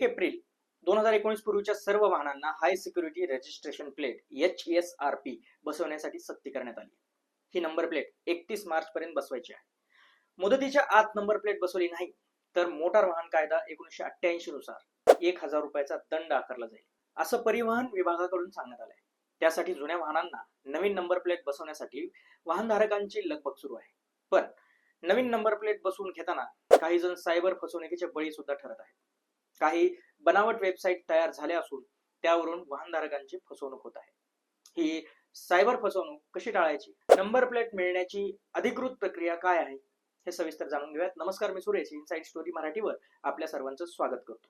एक एप्रिल दोन हजार एकोणीस पूर्वीच्या सर्व वाहनांना high security registration plate H S R P बसवण्यासाठी सक्ती करण्यात आली. ही नंबर प्लेट एकतीस मार्च पर्यंत बसवायची आहे. मुदतीच्या आत नंबर प्लेट बसवली नाही तर मोटार वाहन कायदा एकोणीसशे अठ्ठ्याऐंशी नुसार एक हजार रुपयाचा दंड आकारला जाईल असं परिवहन विभागाकडून सांगण्यात आलंय. त्यासाठी जुन्या वाहनांना नवीन नंबर प्लेट बसवण्यासाठी वाहनधारकांची लगबग सुरू आहे. पण नवीन नंबर प्लेट बसवून घेताना काही जण सायबर फसवणुकीचे बळी सुद्धा ठरत आहेत. काही बनावट वेबसाईट तयार झाल्या असून त्यावरून वाहनधारकांची फसवणूक होत आहे. ही सायबर फसवणूक कशी टाळायची? नंबर प्लेट मिळण्याची अधिकृत प्रक्रिया काय आहे? हे सविस्तर जाणून घेऊयात. नमस्कार मी सुरेश इनसाइड स्टोरी मराठीवर आपल्या सर्वांचं स्वागत करतो.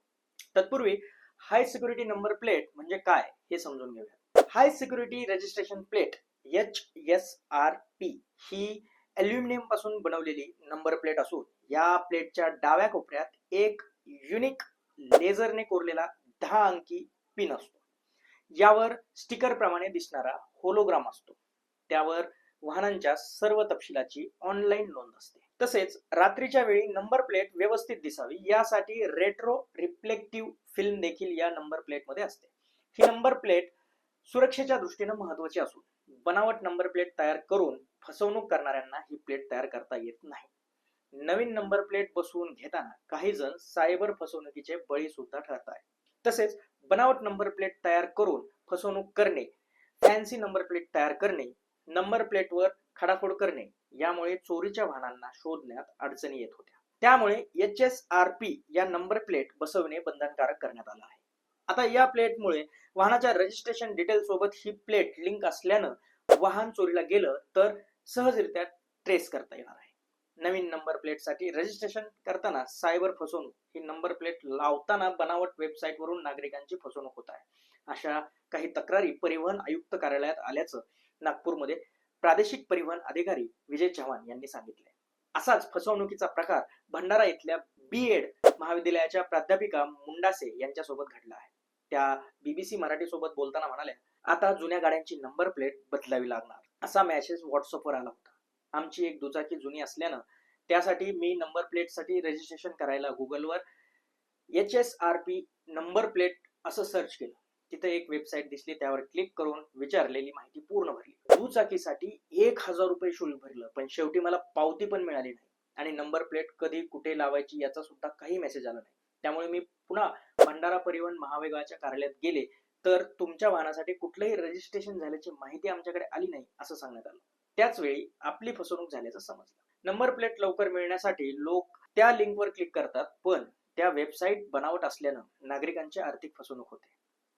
तत्पूर्वी हाय सिक्युरिटी नंबर प्लेट म्हणजे काय हे समजून घेऊया high security registration plate H S R P ही अल्युमिनियमपासून बनवलेली नंबर प्लेट असून या प्लेटच्या डाव्या कोपऱ्यात एक युनिक लेझरने कोरलेला दहा अंकी पिन असतो. यावर स्टिकर प्रमाणे दिसणारा होलोग्राम असतो. त्यावर वाहनांच्या सर्व तपशिलाची ऑनलाईन नोंद असते. तसेच रात्रीच्या वेळी नंबर प्लेट व्यवस्थित दिसावी यासाठी रेट्रो रिफ्लेक्टिव्ह फिल्म देखील या नंबर प्लेटमध्ये असते. ही नंबर प्लेट सुरक्षेच्या दृष्टीने महत्वाची असून बनावट नंबर प्लेट तयार करून फसवणूक करणाऱ्यांना ही प्लेट तयार करता येत नाही. नवीन नंबर प्लेट बसवून घेताना काही जण सायबर फसवणुकीचे बळी सुद्धा ठरत आहेत तसेच बनावट नंबर प्लेट तयार करून फसवणूक करणे फॅन्सी नंबर प्लेट तयार करणे नंबर प्लेटवर खडाखोड करणे यामुळे चोरीच्या वाहनांना शोधण्यात अडचणी येत होत्या. त्यामुळे एच एस आर पी या नंबर प्लेट बसवणे बंधनकारक करण्यात आलं आहे. आता या प्लेटमुळे वाहनाच्या रजिस्ट्रेशन डिटेल सोबत ही प्लेट लिंक असल्यानं वाहन चोरीला गेलं तर सहजरित्या ट्रेस करता येणार आहे. नवीन नंबर प्लेटसाठी रजिस्ट्रेशन करताना सायबर फसवणूक ही नंबर प्लेट लावताना बनावट वेबसाईटवरून नागरिकांची फसवणूक होत आहे. अशा काही तक्रारी परिवहन आयुक्त कार्यालयात आल्याचं नागपूरमध्ये प्रादेशिक परिवहन अधिकारी विजय चव्हाण यांनी सांगितले असाच फसवणुकीचा प्रकार भंडारा इथल्या बी एड महाविद्यालयाच्या प्राध्यापिका मुंडासे यांच्यासोबत घडला आहे. त्या बीबीसी मराठी सोबत बोलताना म्हणाल्या आता जुन्या गाड्यांची नंबर प्लेट बदलावी लागणार. असा मेसेज व्हॉट्सअपवर आला होता. आमची एक दुचाकी जुनी असल्यानं त्यासाठी मी नंबर प्लेटसाठी रजिस्ट्रेशन करायला गुगलवर H S R P number plate असं सर्च केलं. तिथे एक वेबसाईट दिसली त्यावर क्लिक करून विचारलेली माहिती पूर्ण भरली. दुचाकीसाठी एक हजार रुपये शुल्क भरलं पण शेवटी मला पावती पण मिळाली नाही. आणि नंबर प्लेट कधी कुठे लावायची याचा सुद्धा काही मेसेज आला नाही. त्यामुळे मी पुन्हा भंडारा परिवहन महाविभागाच्या कार्यालयात गेले तर तुमच्या वाहनासाठी कुठलंही रजिस्ट्रेशन झाल्याची माहिती आमच्याकडे आली नाही असं सांगण्यात आलं. त्याच वेळी आपली फसवणूक झाल्याचं समजलं. नंबर प्लेट लवकर मिळण्यासाठी लोक त्या लिंकवर क्लिक करतात पण त्या वेबसाईट बनावट असल्यानं नागरिकांची आर्थिक फसवणूक होते.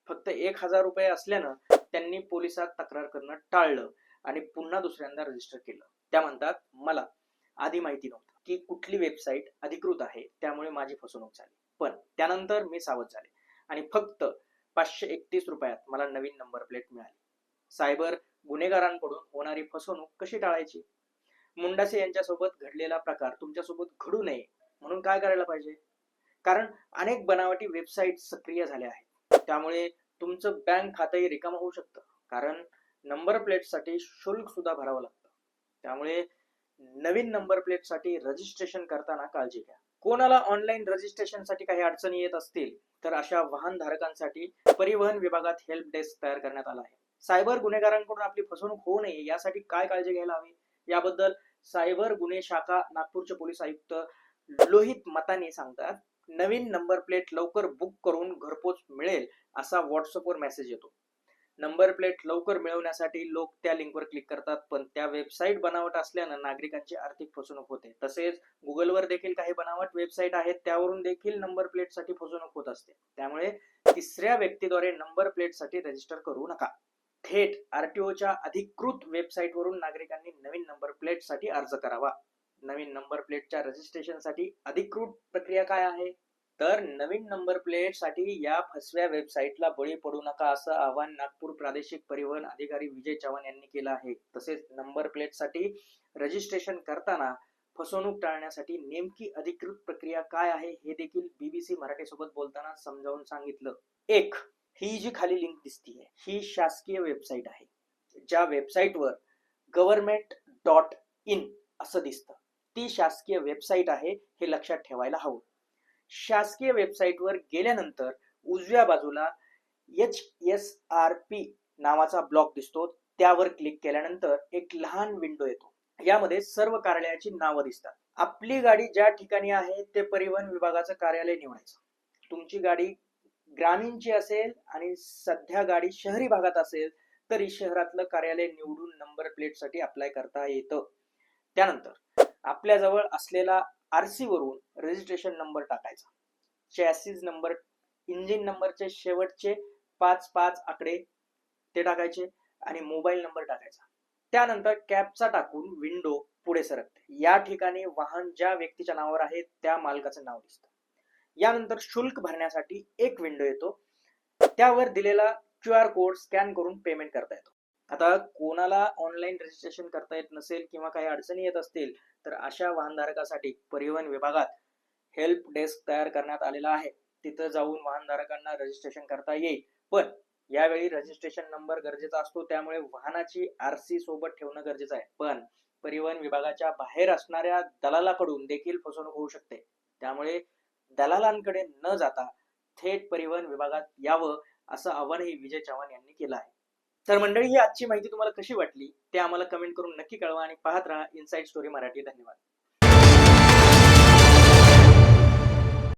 फक्त एक हजार रुपये असल्यानं त्यांनी पोलिसात तक्रार करणं टाळलं आणि पुन्हा दुसऱ्यांदा रजिस्टर केलं. त्या म्हणतात मला आधी माहिती नव्हतं की कुठली वेबसाईट अधिकृत आहे त्यामुळे माझी फसवणूक झाली. पण त्यानंतर मी सावध झाले आणि फक्त पाचशे एकतीस रुपयात मला नवीन नंबर प्लेट मिळाली. सायबर गुन्हेगारांकडून होणारी फसवणूक कशी टाळायची? मुंडासे यांच्यासोबत घडलेला प्रकार तुमच्यासोबत घडू नये म्हणून काय करायला पाहिजे? कारण अनेक बनावटी वेबसाईट सक्रिय झाल्या आहेत. त्यामुळे तुमचं बँक खातंही रिकामं होऊ शकतं. कारण नंबर प्लेटसाठी शुल्क सुद्धा भरावं लागतं. त्यामुळे नवीन नंबर प्लेटसाठी रजिस्ट्रेशन करताना काळजी घ्या. कोणाला ऑनलाईन रजिस्ट्रेशनसाठी काही अडचणी येत असतील तर अशा वाहन धारकांसाठी परिवहन विभागात हेल्प डेस्क तयार करण्यात आला आहे. सायबर गुन्हेगारांकडून आपली फसवणूक होऊ नये यासाठी काय काळजी घ्यायला हवी? याबद्दल सायबर गुन्हे शाखा नागपूरचे पोलीस आयुक्त लोहित मताने सांगतात नवीन नंबर प्लेट लवकर बुक करून घरपोच मिळेल असा व्हॉट्सअपवर मेसेज येतो. नंबर प्लेट लवकर मिळवण्यासाठी लोक त्या लिंकवर क्लिक करतात पण त्या वेबसाईट बनावट असल्यानं नागरिकांची आर्थिक फसवणूक होते. तसेच गुगलवर देखील काही बनावट वेबसाईट आहेत त्यावरून देखील नंबर प्लेटसाठी फसवणूक होत असते. त्यामुळे तिसऱ्या व्यक्तीद्वारे नंबर प्लेटसाठी रजिस्टर करू नका. थेट आरटीओच्या अधिकृत वेबसाईटवरून नागरिकांनी नवीन नंबर प्लेटसाठी अर्ज करावा. नवीन नंबर प्लेटच्या रजिस्ट्रेशनसाठी अधिकृत प्रक्रिया काय आहे? तर नवीन नंबर प्लेटसाठी या फसव्या वेबसाईटला बळी पडू नका असं आवाहन नागपूर प्रादेशिक परिवहन अधिकारी विजय चव्हाण यांनी केलं आहे. तसेच नंबर प्लेटसाठी रजिस्ट्रेशन करताना फसवणूक टाळण्यासाठी नेमकी अधिकृत प्रक्रिया काय आहे हे देखील बीबीसी मराठी सोबत बोलताना समजावून सांगितलं. एक ही जी खाली लिंक दिसतीये ही शासकीय वेबसाईट आहे. ज्या वेबसाईटवर गव्हर्नमेंट डॉट इन असं दिसतं. ती शासकीय वेबसाईट आहे हे लक्षात ठेवायला हवं. शासकीय वेबसाईटवर गेल्यानंतर उजव्या बाजूला एच एस आर पी नावाचा ब्लॉक दिसतो. त्यावर क्लिक केल्यानंतर एक लहान विंडो येतो. यामध्ये सर्व कार्यालयाची नावं दिसतात. आपली गाडी ज्या ठिकाणी आहे ते परिवहन विभागाचं कार्यालय निवडायचं. तुमची गाडी ग्रामीणची असेल आणि सध्या गाडी शहरी भागात असेल तरी शहरातलं कार्यालय निवडून नंबर प्लेटसाठी अप्लाय करता येतं. त्यानंतर आपल्या जवळ असलेला आरसी वरून रजिस्ट्रेशन नंबर टाकायचा. चॅसिस नंबर इंजिन नंबरचे शेवटचे पाच पाच आकडे ते टाकायचे आणि मोबाईल नंबर टाकायचा. त्यानंतर कॅबचा टाकून विंडो पुढे सरकते. या ठिकाणी वाहन ज्या व्यक्तीच्या नावावर आहे त्या मालकाचं नाव दिसतं. यानंतर शुल्क भरण्यासाठी एक विंडो येतो. त्यावर दिलेला क्यू आर कोड स्कॅन करून पेमेंट करता येतो. आता कोणाला ऑनलाईन रजिस्ट्रेशन करता येत नसेल किंवा काही अडचणी येत असतील तर अशा वाहनधारकासाठी परिवहन विभागात हेल्प डेस्क तयार करण्यात आलेला आहे. तिथं जाऊन वाहनधारकांना रजिस्ट्रेशन करता येईल. पण यावेळी रजिस्ट्रेशन नंबर गरजेचा असतो त्यामुळे वाहनाची आरसी सोबत ठेवणं गरजेचं आहे. पण परिवहन विभागाच्या बाहेर असणाऱ्या दलालाकडून देखील फसवणूक होऊ शकते. त्यामुळे दलालांकडे न जाता थेट परिवहन विभागात यावं असं आवाहनही विजय चव्हाण यांनी केलं आहे. तर मंडळी ही आजची माहिती तुम्हाला कशी वाटली ते आम्हाला कमेंट करून नक्की कळवा आणि पाहत राहा इनसाइड स्टोरी मराठी. धन्यवाद.